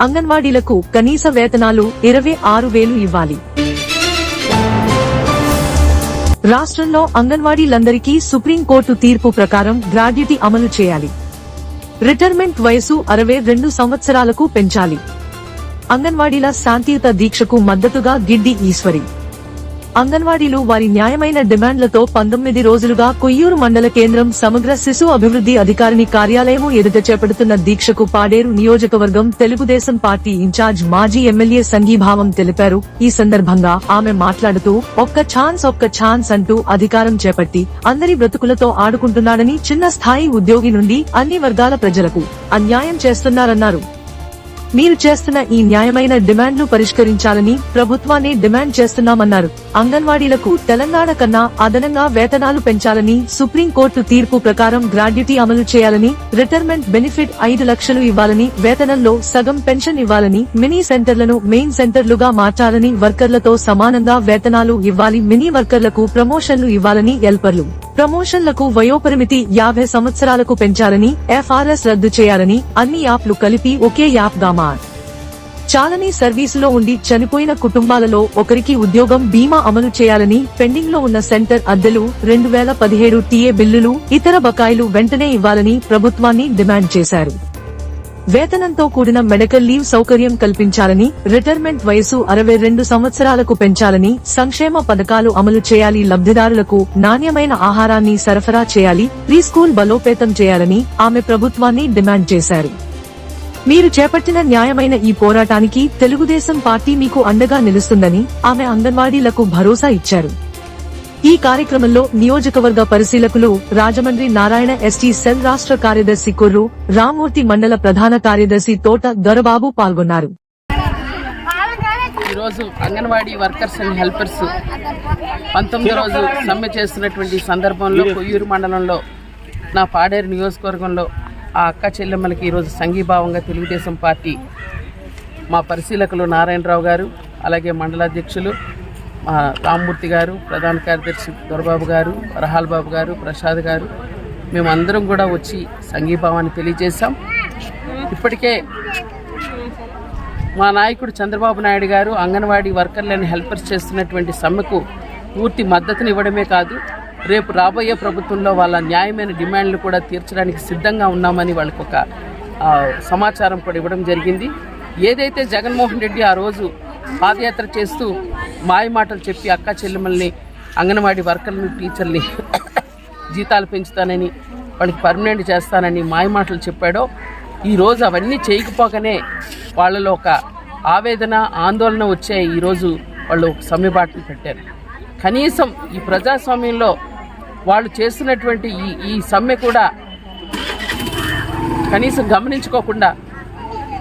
అంగన్వాడీలకు కనీస వేతనాలు ఇరవై ఆరు వేలు ఇవ్వాలి. రాష్ట్రంలో అంగన్వాడీలందరికీ సుప్రీంకోర్టు తీర్పు ప్రకారం గ్రాడ్యుటీ అమలు చేయాలి. రిటైర్మెంట్ వయసు అరవై రెండు సంవత్సరాలకు పెంచాలి. అంగన్వాడీల శాంతియుత దీక్షకు మద్దతుగా గిడ్డి ఈశ్వరి. అంగన్వాడీలు వారి న్యాయమైన డిమాండ్లతో పంతొమ్మిది రోజులుగా కొయ్యూరు మండల కేంద్రం సమగ్ర శిశు అభివృద్ధి అధికారిని కార్యాలయం ఎదుట చేపడుతున్న దీక్షకు పాడేరు నియోజకవర్గం తెలుగుదేశం పార్టీ ఇన్ఛార్జ్ మాజీ ఎమ్మెల్యే సంఘీభావం తెలిపారు. ఈ సందర్భంగా ఆమె మాట్లాడుతూ ఒక్క ఛాన్స్ ఒక్క ఛాన్స్ అంటూ అధికారం చేపట్టి అందరి బ్రతుకులతో ఆడుకుంటున్నాడని చిన్న స్థాయి ఉద్యోగి నుండి అన్ని వర్గాల ప్రజలకు అన్యాయం చేస్తున్నారన్నారు. మీరు చేస్తున్న ఈ న్యాయమైన డిమాండ్లు పరిష్కరించాలని ప్రభుత్వాన్ని డిమాండ్ చేస్తున్నామన్నారు. అంగన్వాడీలకు తెలంగాణ కన్నా అదనంగా వేతనాలు పెంచాలని సుప్రీంకోర్టు తీర్పు ప్రకారం గ్రాడ్యుటీ అమలు చేయాలని రిటైర్మెంట్ బెనిఫిట్ ఐదు లక్షలు ఇవ్వాలని వేతనంలో సగం పెన్షన్ ఇవ్వాలని మినీ సెంటర్లను మెయిన్ సెంటర్లుగా మార్చాలని వర్కర్లతో సమానంగా వేతనాలు ఇవ్వాలి మినీ వర్కర్లకు ప్రమోషన్లు ఇవ్వాలని ఎల్పర్లు ప్రమోషన్లకు వయోపరిమితి యాభై సంవత్సరాలకు పెంచాలని ఎఫ్ఆర్ఎస్ రద్దు చేయాలని అన్ని యాప్లు కలిపి ఒకే యాప్గా మార్. చాలని సర్వీసులో ఉండి చనిపోయిన కుటుంబాలలో ఒకరికి ఉద్యోగం బీమా అమలు చేయాలని పెండింగ్లో ఉన్న సెంటర్ అద్దెలు రెండు వేల పదిహేడు టీఏ బిల్లులు ఇతర బకాయిలు వెంటనే ఇవ్వాలని ప్రభుత్వాన్ని డిమాండ్ చేశారు. వేతనంతో కూడిన మెడికల్ లీవ్ సౌకర్యం కల్పించాలని రిటైర్మెంట్ వయసు అరవై రెండు సంవత్సరాలకు పెంచాలని సంక్షేమ పథకాలు అమలు చేయాలి లబ్ధిదారులకు నాణ్యమైన ఆహారాన్ని సరఫరా చేయాలి ప్రీ స్కూల్ బలోపేతం చేయాలని ఆమె ప్రభుత్వాన్ని డిమాండ్ చేశారు. మీరు చేపట్టిన న్యాయమైన ఈ పోరాటానికి తెలుగుదేశం పార్టీ మీకు అండగా నిలుస్తుందని ఆమె అంగన్వాడీలకు భరోసా ఇచ్చారు. ఈ కార్యక్రమంలో నియోజకవర్గ పరిశీలకులు రాజమండ్రి నారాయణ ఎస్టీ సెల్ రాష్ట్ర కార్యదర్శి కొర్రు రామూర్తి మండల ప్రధాన కార్యదర్శి తోట దొరబాబు పాల్గొన్నారు. ఈరోజు అంగన్వాడీ వర్కర్స్ అండ్ హెల్పర్స్ పంతొమ్మిది రోజు సమ్మె చేస్తున్నటువంటి సందర్భంలో కొయ్యూరు మండలంలో నా పాడేరు నియోజకవర్గంలో ఆ అక్క చెల్లెమ్మలకి ఈరోజు సంఘీభావంగా తెలుగుదేశం పార్టీ మా పరిశీలకులు నారాయణరావు గారు అలాగే మండలాధ్యక్షులు మా రామ్మూర్తి గారు ప్రధాన కార్యదర్శి దొరబాబు గారు వరహాల్ బాబు గారు ప్రసాద్ గారు మేమందరం కూడా వచ్చి సంఘీభావాన్ని తెలియజేశాం. ఇప్పటికే మా నాయకుడు చంద్రబాబు నాయుడు గారు అంగన్వాడీ వర్కర్లను హెల్పర్స్ చేస్తున్నటువంటి సమ్మెకు పూర్తి మద్దతుని ఇవ్వడమే కాదు రేపు రాబోయే ప్రభుత్వంలో వాళ్ళ న్యాయమైన డిమాండ్లు కూడా తీర్చడానికి సిద్ధంగా ఉన్నామని వాళ్ళకు ఒక సమాచారం కూడా ఇవ్వడం జరిగింది. ఏదైతే జగన్మోహన్ రెడ్డి ఆ రోజు పాదయాత్ర చేస్తూ మాయమాటలు చెప్పి అక్క చెల్లెమ్మల్ని అంగన్వాడీ వర్కర్ని టీచర్ని జీతాలు పెంచుతానని వాళ్ళకి పర్మనెంట్ చేస్తానని మాయమాటలు చెప్పాడో ఈరోజు అవన్నీ చేయకపోకనే వాళ్ళలో ఒక ఆవేదన ఆందోళన వచ్చే ఈరోజు వాళ్ళు సమ్మెబాటలు పెట్టారు. కనీసం ఈ ప్రజాస్వామ్యంలో వాళ్ళు చేస్తున్నటువంటి ఈ ఈ సమ్మె కూడా కనీసం గమనించుకోకుండా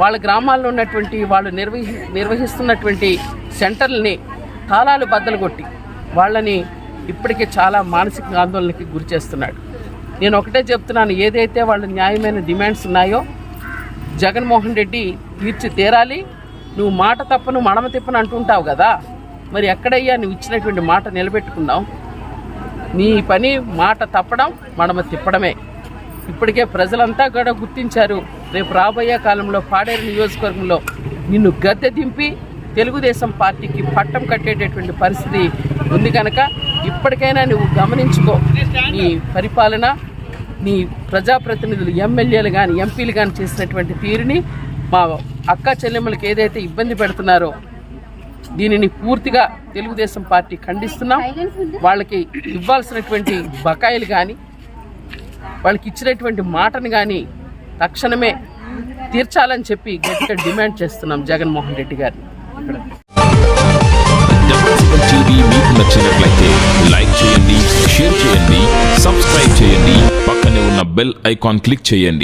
వాళ్ళ గ్రామాల్లో ఉన్నటువంటి వాళ్ళు నిర్వహి నిర్వహిస్తున్నటువంటి సెంటర్లని తాళాలు బద్దలు కొట్టి వాళ్ళని ఇప్పటికే చాలా మానసిక ఆందోళనకి గురి చేస్తున్నాడు. నేను ఒకటే చెప్తున్నాను ఏదైతే వాళ్ళ న్యాయమైన డిమాండ్స్ ఉన్నాయో జగన్మోహన్ రెడ్డి తీర్చి తీరాలి. నువ్వు మాట తప్పను మడమ తిప్పను అంటుంటావు కదా. మరి ఎక్కడయ్యా నువ్వు ఇచ్చినటువంటి మాట నిలబెట్టుకుందాం నీ పని మాట తప్పడం మడమ తిప్పడమే. ఇప్పటికే ప్రజలంతా కూడా గుర్తించారు. రేపు రాబోయే కాలంలో పాడేరు నియోజకవర్గంలో నిన్ను గద్దె దింపి తెలుగుదేశం పార్టీకి పట్టం కట్టేటటువంటి పరిస్థితి ఉంది కనుక ఇప్పటికైనా నువ్వు గమనించుకో. నీ పరిపాలన నీ ప్రజాప్రతినిధులు ఎమ్మెల్యేలు కానీ ఎంపీలు కానీ చేసినటువంటి తీరుని మా అక్క చెల్లెమ్మలకు ఏదైతే ఇబ్బంది పెడుతున్నారో దీనిని పూర్తిగా తెలుగుదేశం పార్టీ ఖండిస్తున్నాం. వాళ్ళకి ఇవ్వాల్సినటువంటి బకాయిలు కానీ వాళ్ళకి ఇచ్చినటువంటి మాటను కానీ తక్షణమే తీర్చాలని చెప్పి గట్టిగా డిమాండ్ చేస్తున్నాం జగన్మోహన్ రెడ్డి గారిని. డబల్ టీవీ మీకు నచ్చినట్లయితే లైక్ చేయండి షేర్ చేయండి సబ్స్క్రైబ్ చేయండి పక్కనే ఉన్న బెల్ ఐకాన్ క్లిక్ చేయండి.